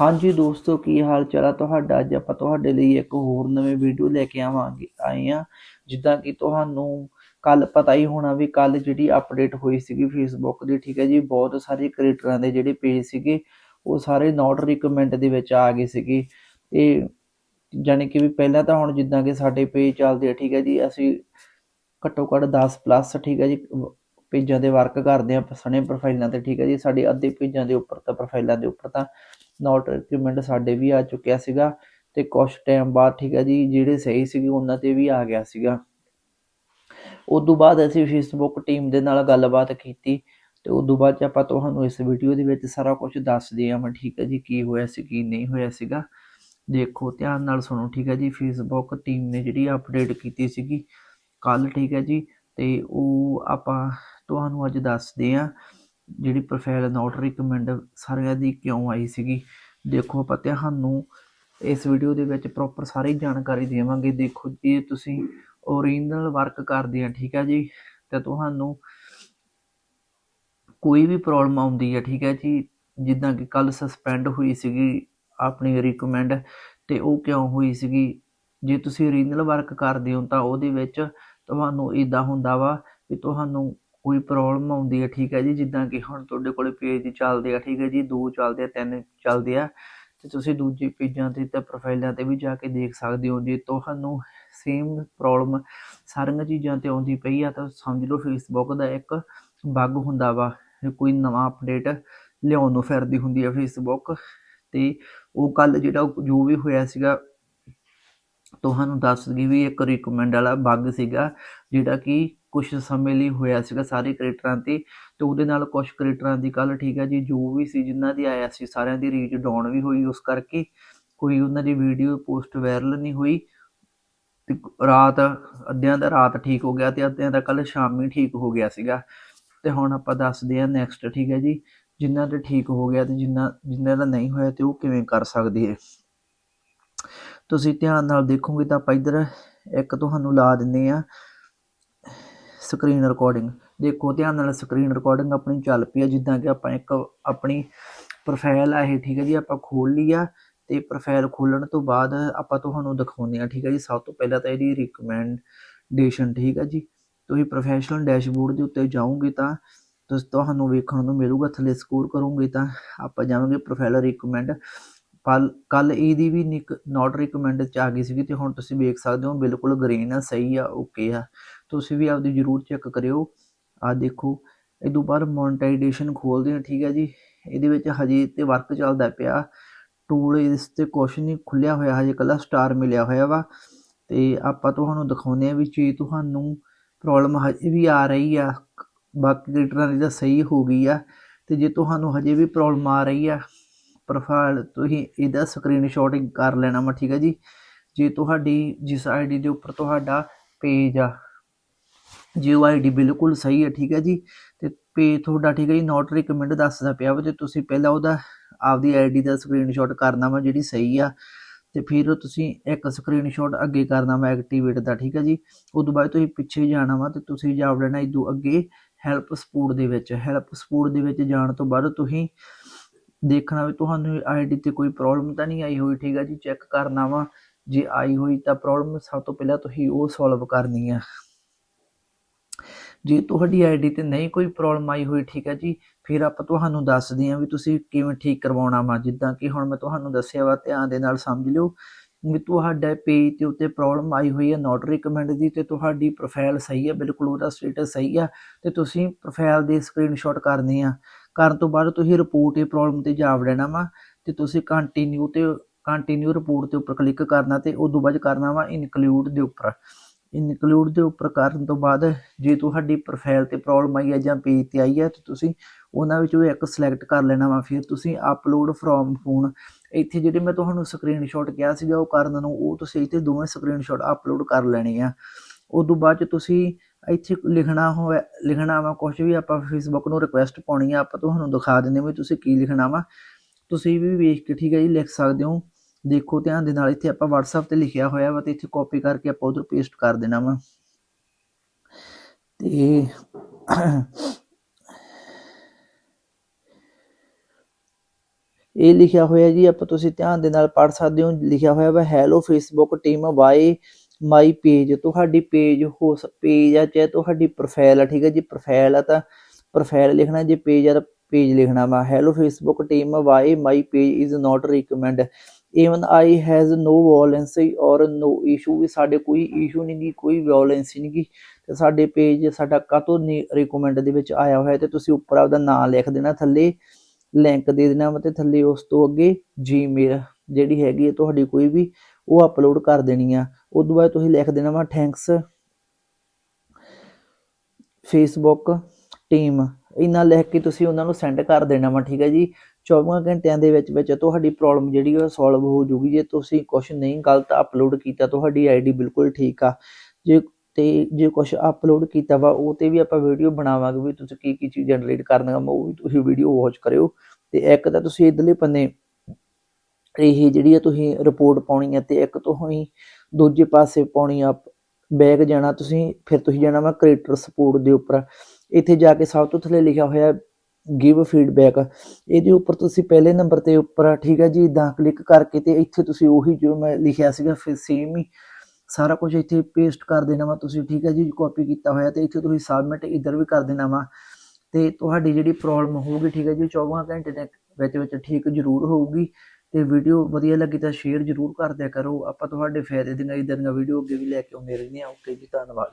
ਹਾਂਜੀ ਦੋਸਤੋ, ਕੀ ਹਾਲ ਚਾਲ ਆ ਤੁਹਾਡਾ? ਅੱਜ ਆਪਾਂ ਤੁਹਾਡੇ ਲਈ ਇੱਕ ਹੋਰ ਨਵੇਂ ਵੀਡੀਓ ਲੈ ਕੇ ਆਵਾਂਗੇ, ਆਏ ਆ ਜਿੱਦਾਂ ਕਿ ਤੁਹਾਨੂੰ ਕੱਲ ਪਤਾ ਹੀ ਹੋਣਾ ਵੀ ਕੱਲ ਜਿਹੜੀ ਅਪਡੇਟ ਹੋਈ ਸੀਗੀ ਫੇਸਬੁੱਕ ਦੀ, ਠੀਕ ਹੈ ਜੀ, ਬਹੁਤ ਸਾਰੇ ਕ੍ਰੀਏਟਰਾਂ ਦੇ ਜਿਹੜੇ ਪੇਜ ਸੀਗੇ, ਉਹ ਸਾਰੇ ਨਾਟ ਰਿਕਮੈਂਡ ਦੇ ਵਿੱਚ ਆ ਗਏ ਸੀਗੇ। ਇਹ ਜਾਣੀ ਕਿ ਵੀ ਪਹਿਲਾਂ ਤਾਂ ਹੁਣ ਜਿੱਦਾਂ ਕਿ ਸਾਡੇ ਪੇਜ ਚੱਲਦੇ ਆ, ਠੀਕ ਹੈ ਜੀ, ਅਸੀਂ ਘੱਟੋ ਘੱਟ 10 ਪਲੱਸ ਠੀਕ ਹੈ ਜੀ ਪੇਜਾਂ 'ਤੇ ਵਰਕ ਕਰਦੇ ਆ ਸਣੇ ਪ੍ਰੋਫਾਈਲਾਂ ਤੇ, ਠੀਕ ਹੈ ਜੀ? ਸਾਡੇ ਅੱਧੇ ਪੇਜਾਂ ਦੇ ਉੱਪਰ ਤਾਂ ਪ੍ਰੋਫਾਈਲਾਂ ਦੇ ਉੱਪਰ ਤਾਂ ਨਾਟ ਰਿਕਮੈਂਡ ਸਾਡੇ ਵੀ ਆ ਚੁੱਕਿਆ ਸੀਗਾ ਤੇ ਕੁਝ ਟਾਈਮ ਬਾਅਦ, ਠੀਕ ਹੈ ਜੀ, ਜਿਹੜੇ ਸਹੀ ਸੀਗੇ ਉਹਨਾਂ ਤੇ ਵੀ ਆ ਗਿਆ ਸੀਗਾ। ਉਦੋਂ ਬਾਅਦ ਅਸੀਂ ਫੇਸਬੁੱਕ ਟੀਮ ਦੇ ਨਾਲ ਗੱਲਬਾਤ ਕੀਤੀ ਤੇ ਤੋਂ ਬਾਅਦ ਚ ਆਪਾਂ ਤੁਹਾਨੂੰ ਇਸ ਵੀਡੀਓ ਦੇ ਵਿੱਚ ਸਾਰਾ ਕੁਝ ਦੱਸਦੇ ਹਾਂ ਮੈਂ, ਠੀਕ ਹੈ ਜੀ, ਕੀ ਹੋਇਆ ਸੀ, ਕੀ ਨਹੀਂ ਹੋਇਆ ਸੀਗਾ। ਦੇਖੋ, ਧਿਆਨ ਨਾਲ ਸੁਣੋ, ਠੀਕ ਹੈ ਜੀ ਫੇਸਬੁੱਕ ਟੀਮ ਨੇ ਜਿਹੜੀ ਅਪਡੇਟ ਕੀਤੀ ਸੀਗੀ ਕੱਲ ਠੀਕ ਹੈ ਜੀ, ਤੇ ਉਹ ਆਪਾਂ ਤੁਹਾਨੂੰ ਅੱਜ ਦੱਸਦੇ ਹਾਂ ਜਿਹੜੀ ਪ੍ਰੋਫਾਈਲ ਨਾਟ ਰਿਕਮੈਂਡ ਸਾਰਿਆਂ ਦੀ ਕਿਉਂ ਆਈ ਸੀਗੀ। ਦੇਖੋ, ਆਪਾਂ ਤੁਹਾਨੂੰ ਇਸ ਵੀਡੀਓ ਦੇ ਵਿੱਚ ਪ੍ਰੋਪਰ ਸਾਰੀ ਜਾਣਕਾਰੀ ਦੇਵਾਂਗੇ। ਦੇਖੋ ਜੇ, ਤੁਸੀਂ ਓਰੀਜਨਲ ਵਰਕ ਕਰਦੇ ਆ, ਠੀਕ ਹੈ ਜੀ? ਤਾਂ ਤੁਹਾਨੂੰ ਕੋਈ ਵੀ ਪ੍ਰੋਬਲਮ ਆਉਂਦੀ ਹੈ, ਠੀਕ ਹੈ ਜੀ? ਜਿੱਦਾਂ ਕਿ ਕੱਲ ਸਸਪੈਂਡ ਹੋਈ ਸੀਗੀ ਆਪਣੀ ਰਿਕਮੈਂਡ ਤੇ ਉਹ ਕਿਉਂ ਹੋਈ ਸੀਗੀ? ਜੇ ਤੁਸੀਂ ਓਰੀਜਨਲ ਵਰਕ ਕਰਦੇ ਹੋ, ਤਾਂ ਉਹਦੇ ਵਿੱਚ ਤੁਹਾਨੂੰ ਇਦਾਂ ਹੁੰਦਾ ਵਾ ਕਿ ਤੁਹਾਨੂੰ ਕੋਈ ਪ੍ਰੋਬਲਮ ਆਉਂਦੀ ਹੈ, ਠੀਕ ਹੈ ਜੀ? ਜਿੱਦਾਂ ਕਿ ਹੁਣ ਤੁਹਾਡੇ ਕੋਲੇ ਪੇਜ ਚੱਲਦੇ ਆ, ਠੀਕ ਹੈ ਜੀ? ਦੋ ਚੱਲਦੇ ਆ, ਤਿੰਨ ਚੱਲਦੇ ਆ। ਤੇ ਤੁਸੀਂ ਦੂਜੇ ਪੇਜਾਂ ਤੇ ਤੇ ਪ੍ਰੋਫਾਈਲਾਂ ਤੇ ਵੀ ਜਾ ਕੇ ਦੇਖ ਸਕਦੇ ਹੋ ਜੇ ਤੁਹਾਨੂੰ ਸੇਮ ਪ੍ਰੋਬਲਮ ਸਾਰੀਆਂ ਚੀਜ਼ਾਂ ਤੇ ਆਉਂਦੀ ਪਈ ਆ, ਤਾਂ ਸਮਝ ਲਓ ਫੇਸਬੁੱਕ ਦਾ ਇੱਕ ਬੱਗ ਹੁੰਦਾ ਵਾ। ਕੋਈ ਨਵਾਂ ਅਪਡੇਟ ਲਿਆਉਣ ਨੂੰ ਫਿਰਦੀ ਹੁੰਦੀ ਆ ਫੇਸਬੁੱਕ ਤੇ ਉਹ ਕੱਲ ਜਿਹੜਾ ਜੋ ਵੀ ਹੋਇਆ ਸੀਗਾ, ਤੁਹਾਨੂੰ ਦੱਸ ਦਈਏ ਵੀ ਇੱਕ ਰਿਕਮੈਂਡ ਵਾਲਾ ਬੱਗ ਸੀਗਾ, ਜਿਹੜਾ ਕਿ ਕੁਝ ਸਮੇਂ ਲਈ ਹੋਇਆ ਸੀਗਾ ਸਾਰੇ ਕ੍ਰੀਏਟਰਾਂ ਤੇ ਤੇ ਉਹਦੇ ਨਾਲ ਕੁਝ ਕ੍ਰੀਏਟਰਾਂ ਦੀ ਕੱਲ ਠੀਕ ਹੈ ਜੀ, ਜੋ ਵੀ ਸੀ, ਜਿਨ੍ਹਾਂ ਦੀ ਆਇਆ ਸੀ, ਸਾਰਿਆਂ ਦੀ ਰੀਚ ਡਾਊਨ ਵੀ ਹੋਈ, ਉਸ ਕਰਕੇ ਕੋਈ ਉਹਨਾਂ ਦੀ ਵੀਡੀਓ ਪੋਸਟ ਵਾਇਰਲ ਨਹੀਂ ਹੋਈ। ਰਾਤ ਅੱਧਿਆਂ ਦਾ ਰਾਤ ਠੀਕ ਹੋ ਗਿਆ ਤੇ ਅੱਧਿਆਂ ਦਾ ਕੱਲ ਸ਼ਾਮੀ ਠੀਕ ਹੋ ਗਿਆ ਸੀਗਾ। ਤੇ ਹੁਣ ਆਪਾਂ ਦੱਸਦੇ ਹਾਂ ਨੈਕਸਟ ਠੀਕ ਹੈ ਜੀ, ਜਿਨ੍ਹਾਂ ਦਾ ਠੀਕ ਹੋ ਗਿਆ ਤੇ ਜਿਨ੍ਹਾਂ ਜਿਨ੍ਹਾਂ ਦਾ ਨਹੀਂ ਹੋਇਆ ਤੇ ਉਹ ਕਿਵੇਂ ਕਰ ਸਕਦੇ ਹੈ। ਤੁਸੀਂ ਧਿਆਨ ਨਾਲ ਦੇਖੋਗੇ ਤਾਂ ਆਪਾਂ ਇੱਧਰ ਇੱਕ ਤੁਹਾਨੂੰ ਲਾ ਦਿੰਨੇ ਆ ਸਕਰੀਨ ਰਿਕਾਰਡਿੰਗ ਦੇਖੋ, ਧਿਆਨ ਨਾਲ ਸਕਰੀਨ ਰਿਕਾਰਡਿੰਗ ਆਪਣੀ ਚੱਲ ਪਈ ਆ, ਜਿੱਦਾਂ ਕਿ ਆਪਾਂ ਇੱਕ ਆਪਣੀ ਪ੍ਰੋਫਾਈਲ ਆ ਇਹ, ਠੀਕ ਹੈ ਜੀ, ਆਪਾਂ ਖੋਲ ਲਈ ਆ ਤੇ ਪ੍ਰੋਫਾਈਲ ਖੋਲਣ ਤੋਂ ਬਾਅਦ ਆਪਾਂ ਤੁਹਾਨੂੰ ਦਿਖਾਉਂਦੇ ਆ, ਠੀਕ ਹੈ ਜੀ। ਸਭ ਤੋਂ ਪਹਿਲਾਂ ਤਾਂ ਇਹਦੀ ਰਿਕਮੈਂਡੇਸ਼ਨ ਠੀਕ ਹੈ ਜੀ। ਤੁਸੀਂ ਪ੍ਰੋਫੈਸ਼ਨਲ ਡੈਸ਼ਬੋਰਡ ਦੇ ਉੱਤੇ ਜਾਓਗੇ ਤਾਂ ਤੁਸੀਂ, ਤੁਹਾਨੂੰ ਵੇਖਣ ਨੂੰ ਮਿਲੂਗਾ, ਥੱਲੇ ਸਕੋਰ ਕਰੋਗੇ ਤਾਂ ਆਪਾਂ ਜਾਵਾਂਗੇ ਪ੍ਰੋਫਾਈਲ ਰਿਕਮੈਂਡ ਪਲ ਕੱਲ ਇਹਦੀ ਵੀ ਨਿਕ ਨਾਟ ਰਿਕਮੈਂਡ ਚ ਆ ਗਈ ਸੀਗੀ ਤੇ ਹੁਣ ਤੁਸੀਂ ਵੇਖ ਸਕਦੇ ਹੋ ਬਿਲਕੁਲ ਗ੍ਰੀਨ ਆ, ਸਹੀ ਆ ਓਕੇ ਆ। ਤੁਸੀਂ ਵੀ ਆਪਦੀ ਜ਼ਰੂਰ ਚੈੱਕ ਕਰਿਓ। ਆ ਦੇਖੋ, ਇਹ ਤੋਂ ਬਾਅਦ ਮੋਨਟਾਈਜੇਸ਼ਨ ਖੋਲਦੇ ਹਾਂ, ਠੀਕ ਹੈ ਜੀ। ਇਹਦੇ ਵਿੱਚ ਹਜੇ ਤੇ ਵਰਕ ਚੱਲਦਾ ਪਿਆ। ਟੂਲ ਇਸ ਤੇ ਕੁਛ ਨਹੀਂ ਖੁੱਲਿਆ ਹੋਇਆ, ਹਜੇ ਕੱਲਾ ਸਟਾਰ ਮਿਲਿਆ ਹੋਇਆ ਵਾ। ਤੇ ਆਪਾਂ ਤੁਹਾਨੂੰ ਦਿਖਾਉਂਦੇ ਆ ਵੀ ਜੇ ਤੁਹਾਨੂੰ ਪ੍ਰੋਬਲਮ ਹਜੇ ਵੀ ਆ ਰਹੀ ਆ, ਬਾਕੀ ਕ੍ਰੀਏਟਰਾਂ ਦੀ ਤਾਂ ਸਹੀ ਹੋ ਗਈ ਆ। ਤੇ ਜੇ ਤੁਹਾਨੂੰ ਹਜੇ ਵੀ ਪ੍ਰੋਬਲਮ ਆ ਰਹੀ ਆ ਪ੍ਰੋਫਾਈਲ ਤੁਸੀਂ ਇਹਦਾ ਸਕਰੀਨਸ਼ਾਟ ਕਰ ਲੈਣਾ ਵਾ, ਠੀਕ ਹੈ ਜੀ? ਜੇ ਤੁਹਾਡੀ, ਜਿਸ ਆਈਡੀ ਦੇ ਉੱਪਰ ਤੁਹਾਡਾ ਪੇਜ ਆ, ਜੇ ਉਹ ਆਈਡੀ ਬਿਲਕੁਲ ਸਹੀ ਹੈ ਠੀਕ ਹੈ ਜੀ? ਤੇ ਪੇਜ ਤੁਹਾਡਾ, ਠੀਕ ਹੈ ਜੀ ਨਾਟ ਰਿਕਮੈਂਡ ਦੱਸਦਾ ਪਿਆ ਵਾ ਤੇ ਤੁਸੀਂ ਪਹਿਲਾਂ ਉਹਦਾ, ਆਪਦੀ ਆਈਡੀ ਦਾ ਸਕਰੀਨਸ਼ਾਟ ਕਰਨਾ ਵਾ, ਜਿਹੜੀ ਸਹੀ ਆ, ਤੇ ਫਿਰ ਤੁਸੀਂ ਇੱਕ ਸਕਰੀਨਸ਼ਾਟ ਅੱਗੇ ਕਰਨਾ ਵਾ ਐਕਟੀਵੇਟ ਦਾ, ਠੀਕ ਹੈ ਜੀ? ਉਦੋਂ ਬਾਅਦ ਤੁਸੀਂ ਪਿੱਛੇ ਜਾਣਾ ਵਾ, ਤੇ ਤੁਸੀਂ ਜਾ ਲੈਣਾ ਇਦੋਂ ਅੱਗੇ ਹੈਲਪ ਸਪੋਰਟ ਦੇ ਵਿੱਚ ਹੈਲਪ ਸਪੋਰਟ ਦੇ ਵਿੱਚ ਜਾਣ ਤੋਂ ਬਾਅਦ ਤੁਸੀਂ ਦੇਖਣਾ ਵੀ ਤੁਹਾਨੂੰ ਆਈਡੀ ਤੇ ਕੋਈ ਪ੍ਰੋਬਲਮ ਤਾਂ ਨਹੀਂ ਆਈ ਹੋਈ, ਠੀਕ ਆ ਜੀ? ਚੈੱਕ ਕਰਨਾ ਵਾ। ਜੇ ਆਈ ਹੋਈ ਤਾਂ ਪ੍ਰੋਬਲਮ ਸਭ ਤੋਂ ਪਹਿਲਾਂ ਤੁਸੀਂ ਉਹ ਸੋਲਵ ਕਰਨੀ ਆ। ਜੇ ਤੁਹਾਡੀ ਆਈਡੀ ਤੇ ਨਹੀਂ ਕੋਈ ਪ੍ਰੋਬਲਮ ਆਈ ਹੋਈ, ਠੀਕ ਹੈ ਜੀ, ਫਿਰ ਆਪਾਂ ਤੁਹਾਨੂੰ ਦੱਸਦੇ ਹਾਂ ਵੀ ਤੁਸੀਂ ਕਿਵੇਂ ਠੀਕ ਕਰਵਾਉਣਾ ਵਾ। ਜਿੱਦਾਂ ਕਿ ਹੁਣ ਮੈਂ ਤੁਹਾਨੂੰ ਦੱਸਿਆ ਵਾ, ਧਿਆਨ ਦੇ ਨਾਲ ਸਮਝ ਲਿਓ ਵੀ ਤੁਹਾਡਾ ਪੇਜ ਤੇ ਉੱਤੇ ਪ੍ਰੋਬਲਮ ਆਈ ਹੋਈ ਹੈ ਨਾਟ ਰਿਕਮੈਂਡ ਦੀ ਤੇ ਤੁਹਾਡੀ ਪ੍ਰੋਫਾਈਲ ਸਹੀ ਹੈ ਬਿਲਕੁਲ ਉਹਦਾ ਸਟੇਟਸ ਸਹੀ ਆ ਤੇ ਤੁਸੀਂ ਪ੍ਰੋਫਾਈਲ ਦੇ ਸਕਰੀਨਸ਼ਾਟ ਕਰਨੇ ਆ। ਕਰਨ ਤੋਂ ਬਾਅਦ ਤੁਸੀਂ ਰਿਪੋਰਟ ਇਹ ਪ੍ਰੋਬਲਮ ਤੇ ਜਾ ਲੈਣਾ ਵਾ ਤੇ ਤੁਸੀਂ ਕੰਟੀਨਿਊ ਤੇ ਕੰਟੀਨਿਊ ਰਿਪੋਰਟ ਤੇ ਉੱਪਰ ਕਲਿੱਕ ਕਰਨਾ ਤੇ ਉਦੋਂ ਬਾਅਦ ਕਰਨਾ ਵਾ ਇਨਕਲੂਡ ਦੇ ਉੱਪਰ। ਇਨਕਲੂਡ ਦੇ ਉੱਪਰ ਕਰਨ ਤੋਂ ਬਾਅਦ ਜੇ ਤੁਹਾਡੀ ਪ੍ਰੋਫਾਈਲ ਤੇ ਪ੍ਰੋਬਲਮ ਆਈ ਹੈ ਜਾਂ ਪੇਜ ਤੇ ਆਈ ਹੈ ਤਾਂ ਤੁਸੀਂ ਉਹਨਾਂ ਵਿੱਚੋਂ ਇੱਕ ਸਿਲੈਕਟ ਕਰ ਲੈਣਾ ਵਾ, ਫਿਰ ਤੁਸੀਂ ਅਪਲੋਡ ਫਰੋਮ ਫੋਨ ਇੱਥੇ ਜਿਹੜੇ ਮੈਂ ਤੁਹਾਨੂੰ ਸਕਰੀਨਸ਼ਾਟ ਕਿਹਾ ਸੀਗਾ ਉਹ ਕਰਨ ਨੂੰ, ਉਹ ਤੁਸੀਂ ਇੱਥੇ ਦੋਵੇਂ ਸਕਰੀਨਸ਼ਾਟ ਅਪਲੋਡ ਕਰ ਲੈਣੇ ਆ। ਉਦੋਂ ਬਾਅਦ ਚ ਤੁਸੀਂ ਇੱਥੇ ਲਿਖਣਾ ਹੋਵੇ, ਲਿਖਣਾ ਵਾ ਕੁਝ ਵੀ ਆਪਾਂ ਫੇਸਬੁੱਕ ਨੂੰ ਰਿਕੁਐਸਟ ਪਾਉਣੀ ਆ, ਆਪਾਂ ਤੁਹਾਨੂੰ ਦਿਖਾ ਦਿੰਦੇ ਵੀ ਤੁਸੀਂ ਕੀ ਲਿਖਣਾ ਵਾ। ਤੁਸੀਂ ਵੀ ਵੇਖ ਕੇ ਠੀਕ ਹੈ ਜੀ, ਲਿਖ ਸਕਦੇ ਹੋ। ਦੇਖੋ ਧਿਆਨ ਦੇ ਨਾਲ ਇੱਥੇ ਆਪਾਂ WhatsApp ਤੇ ਲਿਖਿਆ ਹੋਇਆ ਵਾ ਤੇ ਇੱਥੇ ਕਾਪੀ ਕਰਕੇ ਆਪਾਂ ਉਧਰ ਪੇਸਟ ਕਰ ਦੇਣਾ ਵਾ। ਤੇ ਇਹ ਲਿਖਿਆ ਹੋਇਆ ਜੀ, ਆਪਾਂ ਤੁਸੀਂ ਧਿਆਨ ਦੇ ਨਾਲ ਪੜ੍ਹ ਸਕਦੇ ਹੋ। ਲਿਖਿਆ ਹੋਇਆ ਵਾ hello Facebook team why my page, ਤੁਹਾਡੀ ਪੇਜ ਹੋ ਪੇਜ ਆ, ਚਾਹੇ ਤੁਹਾਡੀ ਪ੍ਰੋਫਾਈਲ ਆ, ਠੀਕ ਹੈ ਜੀ ਪ੍ਰੋਫਾਈਲ ਆ ਤਾਂ ਪ੍ਰੋਫਾਈਲ ਲਿਖਣਾ, ਜੇ ਪੇਜ ਆ ਤਾਂ ਪੇਜ ਲਿਖਣਾ ਵਾ। Hello Facebook team why my page is not recommend even I has no violence or no issue ਵੀ ਸਾਡੇ ਕੋਈ ਇਸ਼ੂ ਨਹੀਂ ਗੀ, ਕੋਈ ਵਾਇਲੈਂਸ ਨਹੀਂ ਗੀ। ਤੇ ਸਾਡੇ ਪੇਜ ਸਾਡਾ ਕਾਤੋਂ ਨਹੀਂ ਰਿਕਮੈਂਡ ਦੇ ਵਿੱਚ ਆਇਆ ਹੋਇਆ ਤੇ ਤੁਸੀਂ ਉੱਪਰ ਆਪਦਾ ਨਾਮ ਲਿਖ ਦੇਣਾ, ਥੱਲੇ ਲਿੰਕ ਦੇ ਦੇਣਾ ਵਾ ਤੇ ਥੱਲੇ ਉਸ ਤੋਂ ਅੱਗੇ ਜੀਮੇਲ ਜਿਹੜੀ ਹੈਗੀ ਹੈ ਤੁਹਾਡੀ ਕੋਈ ਵੀ ਉਹ ਅਪਲੋਡ ਕਰ ਦੇਣੀ ਆ। ਉਦੋਂ ਬਾਅਦ ਤੁਸੀਂ ਲਿਖ ਦੇਣਾ ਵਾ ਥੈਂਕਸ ਫੇਸਬੁੱਕ ਟੀਮ ਇਹਨਾਂ ਲਿਖ ਕੇ ਤੁਸੀਂ ਉਹਨਾਂ ਨੂੰ ਸੈਂਡ ਕਰ ਦੇਣਾ ਵਾ, ਠੀਕ ਹੈ ਜੀ? 24 ਘੰਟਿਆਂ ਦੇ ਵਿੱਚ ਵਿੱਚ ਤੁਹਾਡੀ ਪ੍ਰੋਬਲਮ ਜਿਹੜੀ ਉਹ ਸੋਲਵ ਹੋ ਜੂਗੀ। ਜੇ ਤੁਸੀਂ ਕੁਝ ਨਹੀਂ ਗਲਤ ਅਪਲੋਡ ਕੀਤਾ, ਤੁਹਾਡੀ ਆਈਡੀ ਬਿਲਕੁਲ ਠੀਕ ਆ। ਜੇ, ਤੇ ਜੇ ਕੁਝ ਅਪਲੋਡ ਕੀਤਾ ਵਾ, ਉਹ ਤੇ ਵੀ ਆਪਾਂ ਵੀਡੀਓ ਬਣਾਵਾਂਗੇ ਵੀ ਤੁਸੀਂ ਕੀ ਕੀ ਚੀਜ਼ ਜਨਰੇਟ ਕਰਨੀਆਂ ਉਹ ਵੀ ਤੁਸੀਂ ਵੀਡੀਓ ਵਾਚ ਕਰਿਓ। ਤੇ ਇੱਕ ਤਾਂ ਤੁਸੀਂ ਇਧਰਲੇ ਪੰਨੇ ਇਹ ਜਿਹੜੀ ਆ ਤੁਸੀਂ ਰਿਪੋਰਟ ਪਾਉਣੀ ਹੈ ਤੇ ਇੱਕ ਤੋਂ ਹੀ ਦੂਜੇ ਪਾਸੇ ਪਾਉਣੀ ਆ ਬੈਕ ਜਾਣਾ ਤੁਸੀਂ, ਫਿਰ ਤੁਸੀਂ ਜਾਣਾ ਵਾ ਕ੍ਰੀਏਟਰ ਸਪੋਰਟ ਦੇ ਉੱਪਰ। ਇੱਥੇ ਜਾ ਕੇ ਸਭ ਤੋਂ ਥੱਲੇ ਲਿਖਿਆ ਹੋਇਆ ਗਿਵ ਫੀਡਬੈਕ ਇਹਦੇ ਉੱਪਰ ਤੁਸੀਂ ਪਹਿਲੇ ਨੰਬਰ ਤੇ ਉੱਪਰ ਠੀਕ ਹੈ ਜੀ ਇਦਾਂ ਕਲਿੱਕ ਕਰਕੇ ਤੇ ਇੱਥੇ ਤੁਸੀਂ ਉਹੀ ਜੋ ਮੈਂ ਲਿਖਿਆ ਸੀਗਾ, ਫਿਰ ਸੇਮ ਹੀ ਸਾਰਾ ਕੁਝ ਇੱਥੇ ਪੇਸਟ ਕਰ ਦੇਣਾ ਵਾ ਤੁਸੀਂ, ਠੀਕ ਹੈ ਜੀ ਕਾਪੀ ਕੀਤਾ ਹੋਇਆ ਤੇ ਇੱਥੇ ਤੁਸੀਂ ਸਬਮਿਟ ਇੱਧਰ ਵੀ ਕਰ ਦੇਣਾ ਵਾ। ਤੇ ਤੁਹਾਡੀ ਜਿਹੜੀ ਪ੍ਰੋਬਲਮ ਹੋਊਗੀ, ਠੀਕ ਹੈ ਜੀ 24 ਘੰਟੇ ਦੇ ਵਿੱਚ ਵਿੱਚ ਠੀਕ ਜ਼ਰੂਰ ਹੋਊਗੀ। ਤੇ ਵੀਡੀਓ ਵਧੀਆ ਲੱਗੀ ਤਾਂ ਸ਼ੇਅਰ ਜ਼ਰੂਰ ਕਰ ਦਿਆ ਕਰੋ। ਆਪਾਂ ਤੁਹਾਡੇ ਫਾਇਦੇ ਦੀਆਂ ਇਦਾਂ ਦੀਆਂ ਵੀਡੀਓ ਅੱਗੇ ਵੀ ਲੈ ਕੇ ਆਉਂਦੇ ਰਹਿੰਦੇ ਹਾਂ। ਓਕੇ ਜੀ, ਧੰਨਵਾਦ।